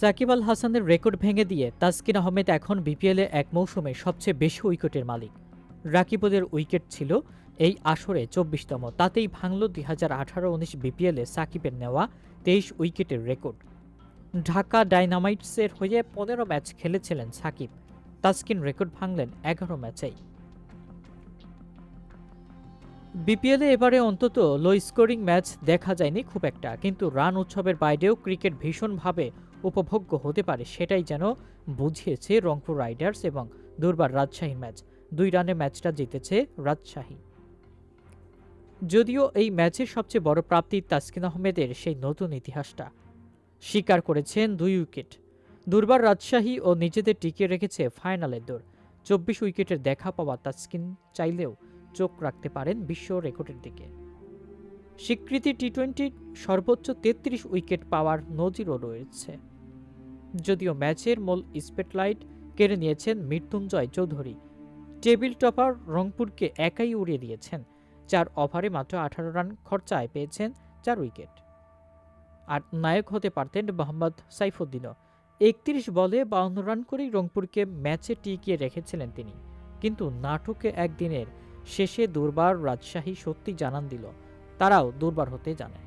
সাকিব আল হাসানের রেকর্ড ভেঙে দিয়ে তাসকিন আহমেদ এখন বিপিএলে এক মৌসুমে সবচেয়ে বেশি উইকেটের মালিক। রাকিবুদের উইকেট ছিল এই আসরে চব্বিশতম, তাতেই ভাঙল দুই হাজার আঠারো উনিশ বিপিএলে সাকিবের নেওয়া তেইশ উইকেটের রেকর্ড। ঢাকা ডাইনামাইটসের হয়ে পনেরো ম্যাচ খেলেছিলেন সাকিব। তাসকিন রেকর্ড ভাঙলেন এগারো ম্যাচেই। বিপিএলে এবারে অন্তত লো স্কোরিং ম্যাচ দেখা যায়নি খুব একটা, কিন্তু রান উৎসবের বাইরেও ক্রিকেট ভীষণভাবে উপভোগ্য হতে পারে। সেটাই যেন বুঝিয়েছে রংপুর রাইডার্স এবং দুর্বার রাজশাহী ম্যাচ। দুই রানে ম্যাচটা জিতেছে রাজশাহী। যদিও এই ম্যাচের সবচেয়ে বড় প্রাপ্তি তাসকিন আহমেদের সেই নতুন ইতিহাসটা। স্বীকার করেছেন দুই উইকেট। দুর্বার রাজশাহী ও নিজেদের টিকিয়ে রেখেছে ফাইনালের দৌড়। চব্বিশ উইকেটের দেখা পাওয়া তাসকিন চাইলেও চোখ রাখতে পারেন বিশ্ব রেকর্ডের দিকে। স্বীকৃতি টি টোয়েন্টির সর্বোচ্চ তেত্রিশ উইকেট পাওয়ার নজিরও রয়েছে। যদিও ম্যাচের মূল স্পেটলাইট কেড়ে নিয়েছেন মৃত্যুঞ্জয় চৌধুরী। টেবিল টপার রংপুরকে একাই উড়িয়ে দিয়েছেন। চার ওভারে মাত্র আঠারো রান খরচায় পেয়েছেন চার উইকেট। আর নায়ক হতে পারতেন মোহাম্মদ সাইফুদ্দিনও। একত্রিশ বলে বাউন্ন রান করেই রংপুরকে ম্যাচে টিকিয়ে রেখেছিলেন তিনি। কিন্তু নাটকে একদিনের শেষে দুর্বার রাজশাহী সত্যি জানান দিল। তারাও দুর্বার হতে জানে।